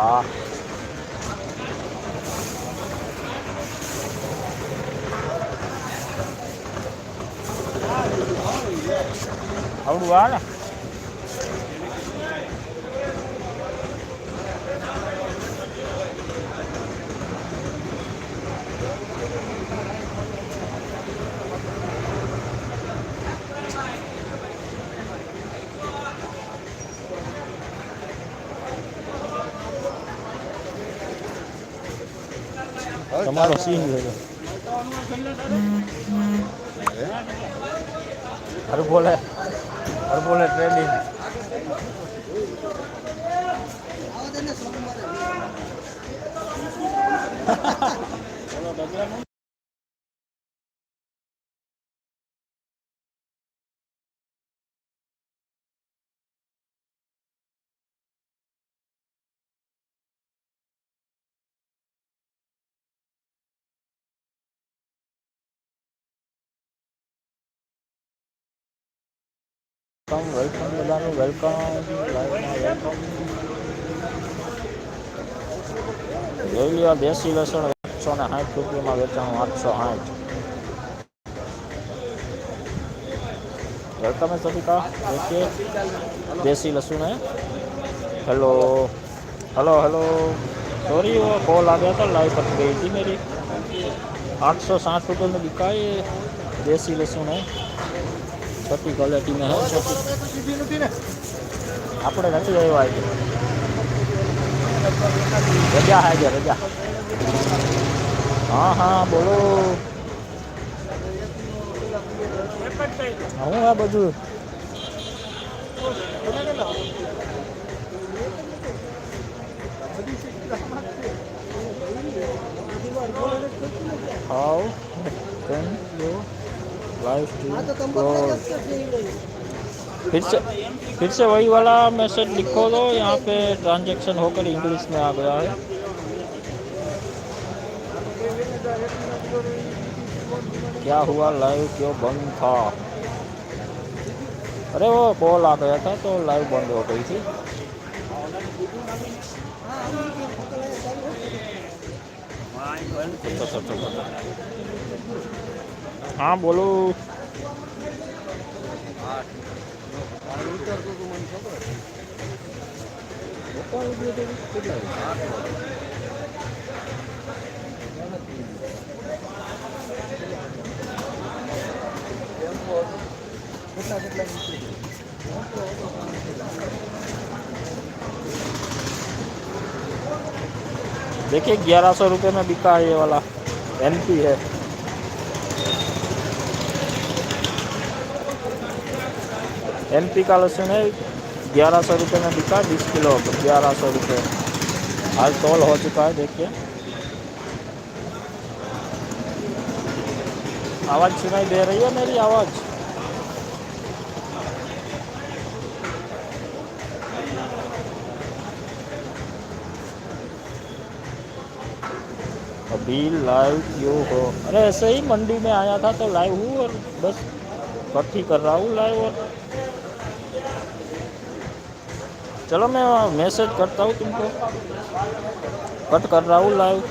đó không đùa nè તમારો Singh Harbole Harbole trading Ha ha ha! Welcome welcome બધાનું welcome welcome જોઈ લ્યો દેશી લસણ એકસો ને સાઠ રૂપિયામાં વેચાણું આઠસો સાઠ वेलकम है सभी का देखिए देसी लहसुन है हेलो हेलो हेलो सॉरी वो कॉल आ गया था लाइव कट गई थी मेरी आठ सौ साठ रुपये में बिका ये देसी लहसुन है સસ્તી ક્વોલિટીમાં હે આપણે નથી આવ્યા આજે. રજા હા રજા. હા હા, બોલો. હું આ બધું? હા लाइव फिर से फिर से वही वाला मैसेज लिखो दो यहाँ पे ट्रांजैक्शन होकर इंग्लिश में आ गया है। क्या हुआ? लाइव क्यों बंद था? अरे वो कॉल आ गया था तो लाइव बंद हो गई थी। तो, तो, तो, तो, हाँ बोलो। देखिए ग्यारह सौ रुपये में बिका ये वाला एन है। एन का लहसुन है, ग्यारह सौ रुपये में बिका, बीस किलो ग्यारह सौ रुपये आज तोल हो चुका है, देखिए। आवाज़ सुनाई दे रही है मेरी आवाज़? अभी लाइव क्यों हो? अरे ऐसे ही मंडी में आया था तो लाइव हूँ और बस ही कर रहा हूँ लाइव और चलो मैं मैसेज करता हूँ तुमको। कट कर रहा हूँ लाइव